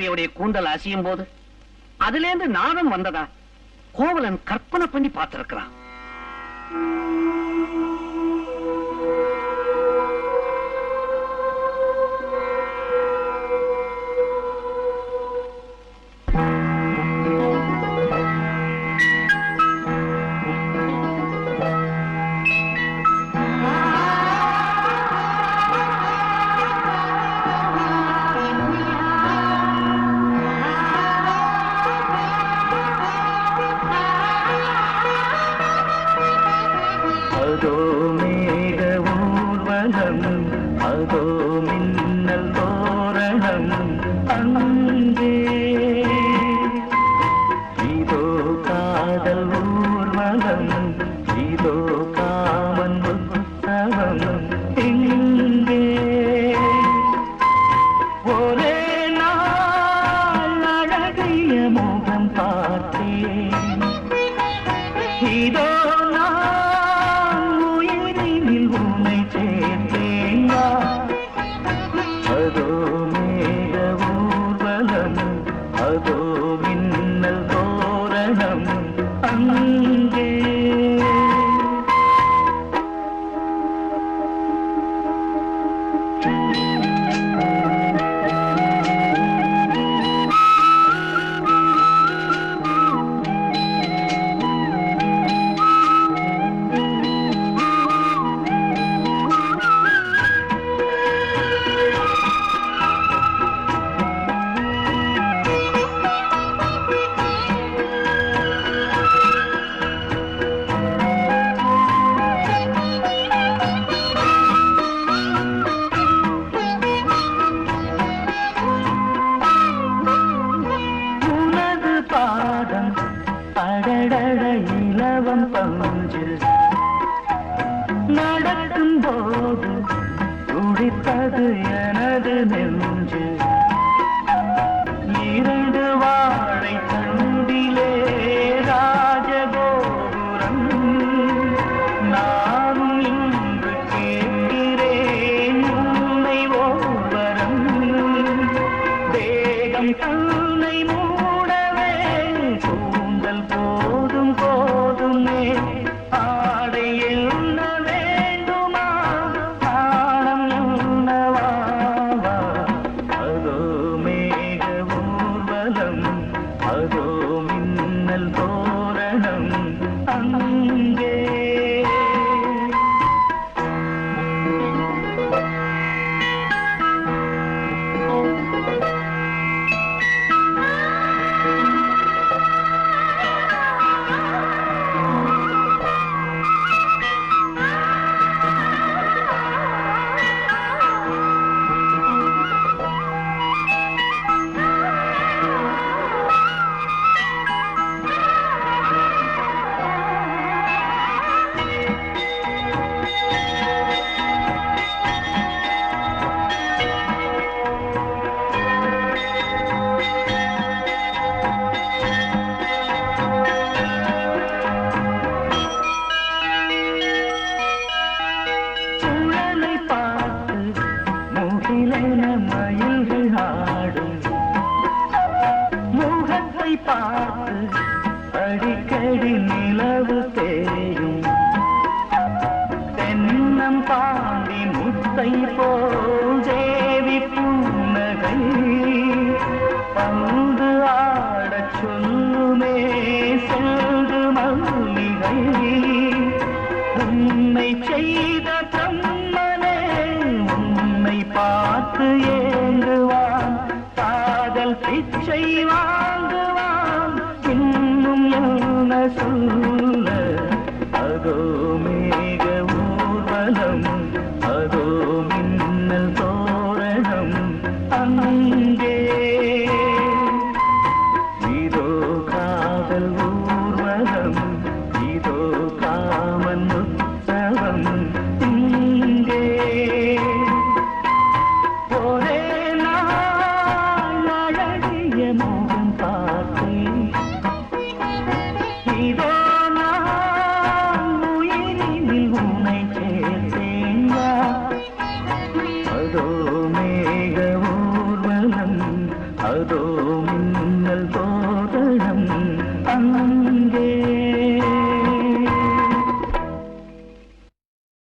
தேவியுடைய கூந்தல் அசையும் போது அதுலேருந்து நாதம் வந்ததா? கோவலன் கற்பனை பண்ணி பார்த்திருக்கிறான். ஊர்வலம் அதோ மின்னல் தோரணம் அங்கே இதோ காதல் ஊர்வலம் இதோ உன்னை சேர்த்தேன் இலவம் நடக்கும் போது துடித்தது எனது நெஞ்சில் போல மயில்கள் ஆடும். முகத்தை பார்த்து அடிக்கடி நிலவு தேயும். தென்னம் பாண்டி முத்தை போல் தேவி புன்னகை. பந்து ஆடச் சொல்லுமே செல்து மல்லிகை. உன்னை செய்த பார்த்து ஏங்குவான். காதல் பிச்சை வாங்குவான். இன்னும் என்ன சொல்ல ആരോമിൻ